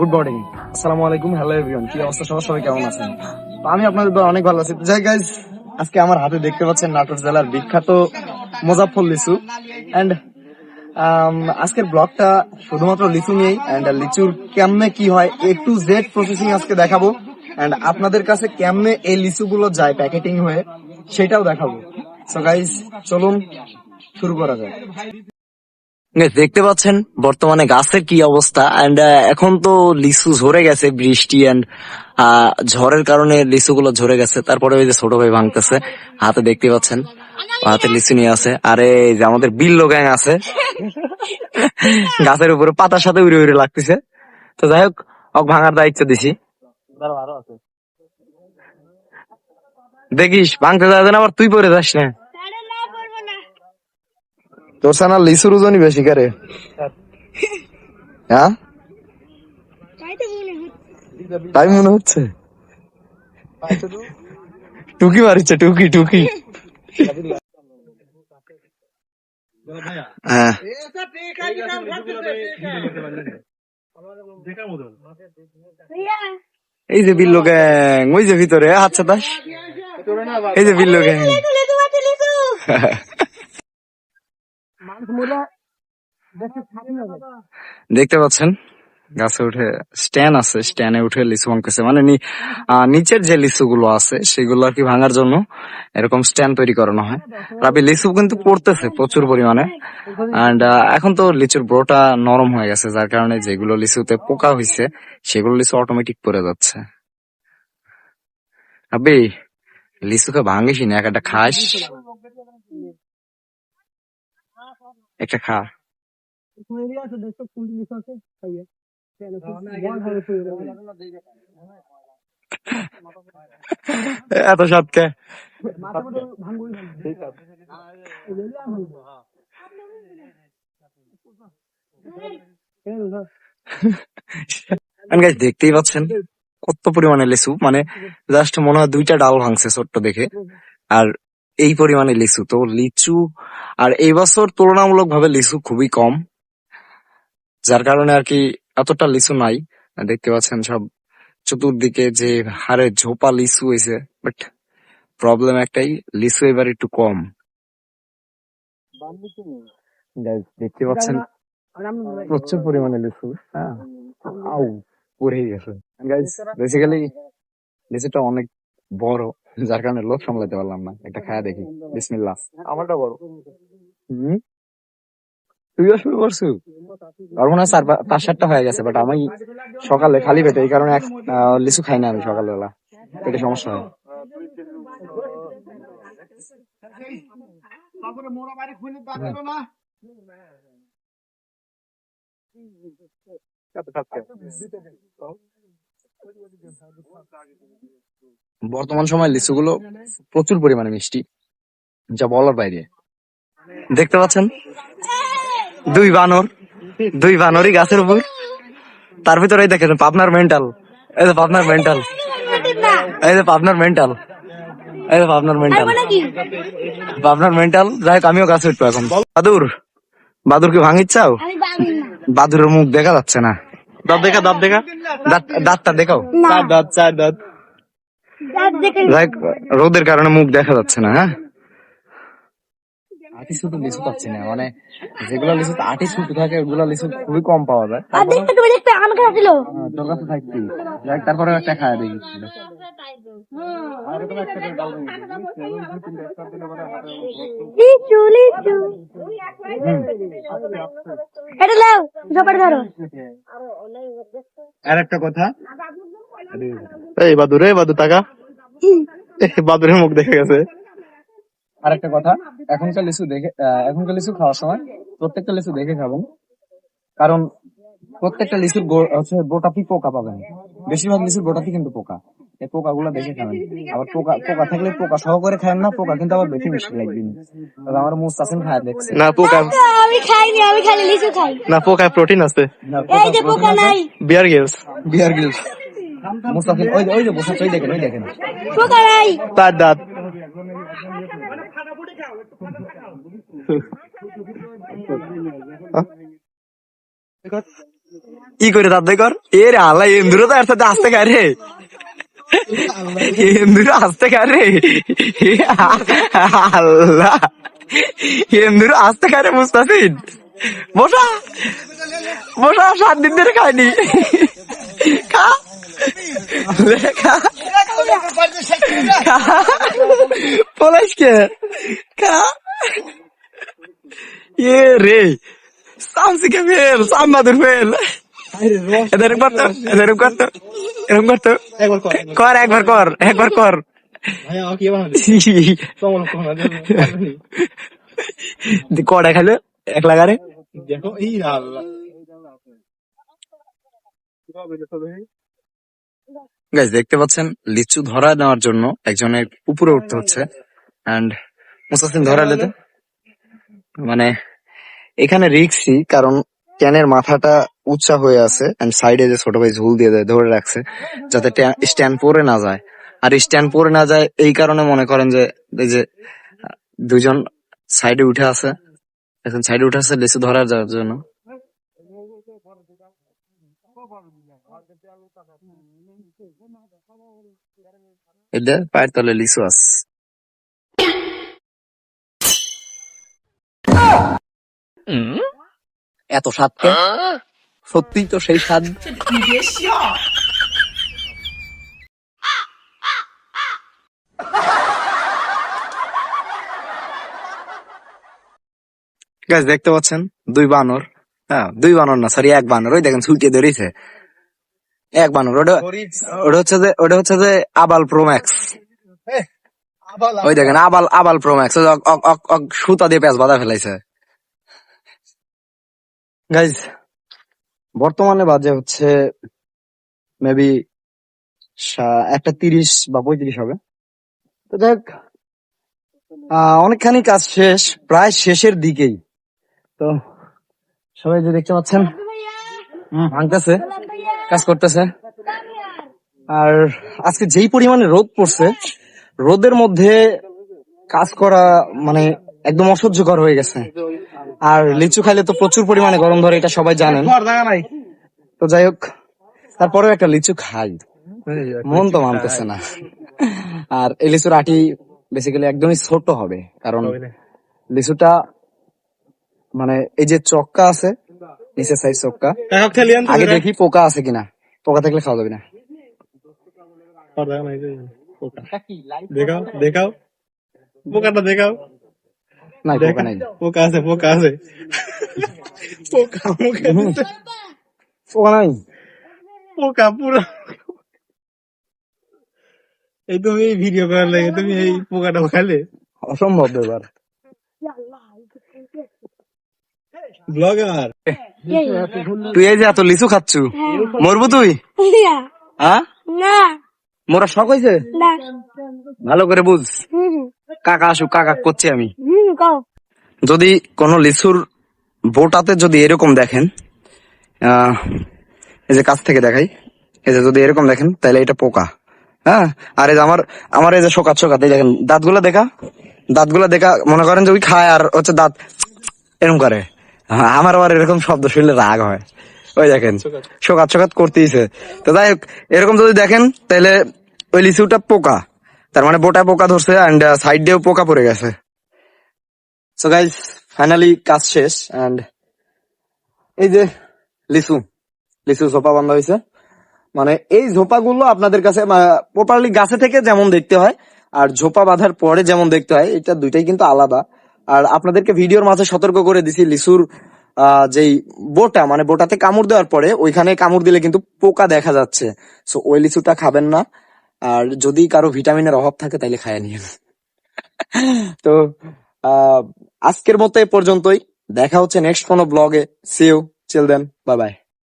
Good morning আসসালামু আলাইকুম hello everyone কি অবস্থা? সবার সবাই কেমন আছেন? আমি আপনাদের দোয়া অনেক ভালো আছি। যাই গাইজ আজকে আমার হাতে দেখতে পাচ্ছেন নাটোর জেলার বিখ্যাত মুজাফর লিচু। এন্ড আজকের ব্লগটা শুধুমাত্র লিচু নিয়েই। এন্ড লিচুর কেমনে কি হয় এ টু জেড প্রসেসিং আজকে দেখাবো। এন্ড আপনাদের কাছে কেমনে এই লিচুগুলো যায়, প্যাকেটিং হয়ে, সেটাও দেখাবো। সো গাইজ চলুন শুরু করা যায় দেখতে পাচ্ছেন বর্তমানে গাছের কি অবস্থা? এন্ড এখন তো লিচু ঝরে গেছে বৃষ্টি এন্ড ঝড়ের কারণে লিচু গুলো ঝরে গেছে। তারপরে ওই যে ছোট ভাই ভাঙতেছে হাতে দেখতে পাচ্ছেন হাতে লিচু নিয়ে আছে। আরে যে আমাদের বিল্লো গ্যাং আছে। গাছের উপরে পাতার সাথে উড়ে উড়ে লাগতেছে। তো যাই হোক ওক ভাঙার দায়িত্ব দিছি। দেখিস ভাঙতে যাবে না আবার তুই পরে যাস না। তোর সানা লিচুর ওজনই বেশি করে হ্যাঁ তাই মনে হচ্ছে টুকি মারিচ্ছে টুকি টুকি হ্যাঁ এই যে বিল্লো গ্যাং ওই যে ভিতরে আচ্ছা দাস এই যে বিল্লো গ্যাং দেখতে পাচ্ছেন? গাছে উঠে স্ট্যান্ড আছে স্ট্যান্ডে উঠে লিচু ভাঙতেছে। মানে নিচের যে লিচু গুলো আছে, সেগুলো আর কি ভাঙার জন্য এরকম স্ট্যান্ড তৈরি করানো হয়। রাবি, লিচু কিন্তু পড়তেছে প্রচুর পরিমাণে। অ্যান্ড এখন তো লিচুর ব্রোটা নরম হয়ে গেছে, যার কারণে যেগুলো লিচুতে পোকা হয়েছে সেগুলো লিচু অটোমেটিক পড়ে যাচ্ছে। রাবি লিচুকে ভাঙিস না, এক একটা খাস। একটা খা এত সাতকে গাইজ দেখতেই পাচ্ছেন কত পরিমাণে লিচু মানে জাস্ট মনে হয় দুইটা ডাল ভাঙছে ছোট্ট দেখে। আর এই পরিমাণে লিচু। তো লিচু আর এই বছর তুলনামূলক ভাবে লিচু খুবই কম যার কারণে আর কি এতটা লিচু নাই। দেখতে পাচ্ছেন সব চতুর্দিকে যে হারে ঝোপা লিচু হয়েছে বাট প্রবলেম একটাই লিচু এবার একটু কম। দেখতে পাচ্ছেন প্রচুর পরিমাণে লিচু হ্যাঁ। আউ পড়ে গেছে। গাইজ বেসিক্যালি লিচুটা অনেক বড়। যার কারণে লোভ সামলাতে পারলাম না। একটা খায়া দেখি। বিসমিল্লাহ। আমারটা বড়। হুম? তুইও শুরু করছু? হয় পাঁচ সাতটা হয়ে গেছে বাট আমি সকালে খালি পেটে এই কারণে এক- লিচু খাই না আমি সকালবেলা। পেটে সমস্যা হয়। বর্তমান সময় লিচুগুলো প্রচুর পরিমাণে মিষ্টি, যা বলার বাইরে। দেখতে পাচ্ছেন? দুই বানর, দুই বানরই গাছের উপর। তার ভিতরে দেখেন পাবনার মেন্টাল এই যে পাবনার মেন্টাল এই যে পাবনার মেন্টাল এই যে পাবনার মেন্টাল পাবনার মেন্টাল যাই হোক, আমিও গাছে উঠবো এখন। বাদুর বাদুর কি চাও বাদুরের মুখ দেখা যাচ্ছে না। দাঁত দেখা দাঁত দেখা। দাঁত দাঁতটা দেখাও। চার দাঁত চার দাঁত। রোদের কারণে মুখ দেখা যাচ্ছে না হ্যাঁ? আটি শুধু লিচু পাচ্ছি না। মানে যেগুলো লিচু আটি শুধু থাকে ওগুলো লিচু খুবই কম পাওয়া যায়। আর দেখতে তুমি দেখতে আমার কাছে ছিল। হ্যাঁ, তোর কাছে থাকতি তারপরে একটা খাওয়া দেখি। লিচু লিচু। এটা লাও জোপার ধরো। আর একটা কথা? এই বাদুর বাদুর টাকা। বাদুরের মুখ দেখে গেছে। আর একটা কথা এখনকার লিচু দেখে এখনকার লিচু খাওয়ার সময় প্রত্যেকটা লিচু দেখে খাবেন। কারণ প্রত্যেকটা লিচুর হচ্ছে গোটাতেই পোকা পাবেন। বেশিরভাগ লিচুর গোটাতেই কিন্তু পোকা। এই পোকা গুলা দেখে খাবেন। আবার পোকা পোকা থাকলে পোকা সহ করে খাবেন না পোকা কিন্তু আবার বেশি মিষ্টি লাগবে। না তবে আমার মুখ চাষেন খায় দেখছে। না পোকা আমি খাইনি আমি খালি লিচু খাই। না পোকায় প্রোটিন আছে। এই যে পোকা নাই। বিয়ার গেলস। বিয়ার গিলস। মুস্তাফিজ ওই যে- ওই যে বসে ওই দেখেন ওই দেখেন। পোকা নাই। চার দাঁত। ই করে কর। এ রে আল্লাহ এন্দুরো তো আসতে খায় রে। এন্দুরো আসতে খায় রে। এ আল্লাহ এন্দুরো আসতে খায় মুস্তাফিদ। বসা। বসা, সাত দিন ধরে খায়নি খা এ রে সামসিকে ফেল সাম্বাদুর ফেল এদের করতো এদের করতো এরকম করতো কর একবার কর একবার কর কড়া খাইলো এক লাগারে দেখো এই আল্লাহ গাইজ দেখতে পাচ্ছেন লিচু ধরা নেওয়ার জন্য একজনের উপরে উঠতে হচ্ছে। এন্ড মুসাসিন ধরা লেতে মানে এখানে রিক্সি কারণ ক্যানের মাথাটা উঁচা হয়ে আছে এন্ড সাইডে যে ছোট ভাই ঝুল দিয়ে দেয় ধরে রাখছে যাতে স্ট্যান্ড পরে না যায়। আর স্ট্যান্ড পরে না যায় এই কারণে মনে করেন যে এই যে দুজন সাইডে উঠে আছে। এখন সাইডে উঠে আছে লিচু ধরার যাওয়ার জন্য। এটা পায়ের তলে লিচু আছে। এত স্বাদ সত্যি তো সেই স্বাদ। গাছ দেখতে পাচ্ছেন? দুই বানর। হ্যাঁ দুই বানর না সরি এক বানর। ওই দেখেন ছুটে ধরেছে। এক বানর ওটা ওটা হচ্ছে যে ওটা হচ্ছে যে আবাল প্রো ম্যাক্স। ওই দেখেন আবাল আবাল প্রো ম্যাক্স সুতা দিয়ে পেঁচ বাঁধা ফেলাইছে। গাইজ বর্তমানে বাজে হচ্ছে মেবি একটা তিরিশ বা পঁয়ত্রিশ হবে। তো দেখ অনেকখানি কাজ শেষ প্রায় শেষের দিকেই। তো সবাই যে দেখতে পাচ্ছেন ভাঙতেছে। কাজ করতেছে। আর আজকে যেই পরিমাণে রোদ পড়ছে রোদের মধ্যে কাজ করা মানে একদম অসহ্যকর হয়ে গেছে। আর লিচু খাইলে তো প্রচুর পরিমাণে গরম ধরে এটা সবাই জানেন। তো যাই হোক তারপরেও একটা লিচু খাই। মন তো মানতেছে না। আর এই লিচুর আটি বেসিক্যালি একদমই ছোট হবে কারণ লিচুটা মানে এই যে চক্কা আছে নিচের সাইজ চক্কা আগে দেখি পোকা আছে কিনা। পোকা থাকলে খাওয়া যাবে না। দেখাও দেখাও। পোকাটা দেখাও। না পোকা নাই। পোকা আছে পোকা আছে। পোকা পোকা নাই। পোকা পুরো। এই তুমি এই ভিডিও করার লাগে তুমি এই পোকাটা খালে অসম্ভব ব্যাপার। ব্লগার তুই এই যে এত লিচু খাচ্ছু? মরবো তুই? হ্যাঁ? না। মোরা শখ হয়েছে? ভালো করে বুঝ। কাকা আসুক কাকা করছি আমি। যদি কোন লিচুর বোটাতে যদি এরকম দেখেন আহ, এই যে কাছ থেকে দেখাই এই যে যদি এরকম দেখেন তাহলে এটা পোকা। হ্যাঁ? আর এই যে আমার আমার এই যে শোকাত শোকাত এই দেখেন দাঁতগুলো দেখা দাঁতগুলো দেখা মনে করেন যে ওই খায় আর হচ্ছে দাঁত এরকম করে। হ্যাঁ, আমার আবার এরকম শব্দ শুনলে রাগ হয়। ওই দেখেন শোকাত শোকাত। করতেইছে। তো যাই হোক এরকম যদি দেখেন তাহলে ওই লিচুটা পোকা। তার মানে বোটা পোকা ধরছে অ্যান্ড সাইড দিয়েও পোকা পড়ে গেছে। সো গাইজ ফাইনালি কাজ শেষ এন্ড এই যে লিচু লিচু ঝোপা বান্ধা হয়েছে। মানে এই ঝোপাগুলো আপনাদের কাছে প্রপারলি গাছে থেকে যেমন দেখতে হয় আর ঝোপা বাঁধার পরে যেমন দেখতে হয় এটা দুইটাই কিন্তু আলাদা। আর আপনাদেরকে ভিডিওর মাঝে সতর্ক করে দিছি লিচুর যেই বোটা মানে বোটাতে কামড় দেওয়ার পরে ওইখানে কামড় দিলে কিন্তু পোকা দেখা যাচ্ছে। সো ওই লিচুটা খাবেন না। আর যদি কারও ভিটামিনের অভাব থাকে তাইলে খায় নিন তো আজকের মতো এ পর্যন্তই। দেখা হচ্ছে নেক্সট কোনো ব্লগে সিও চিল দেন বাই বাই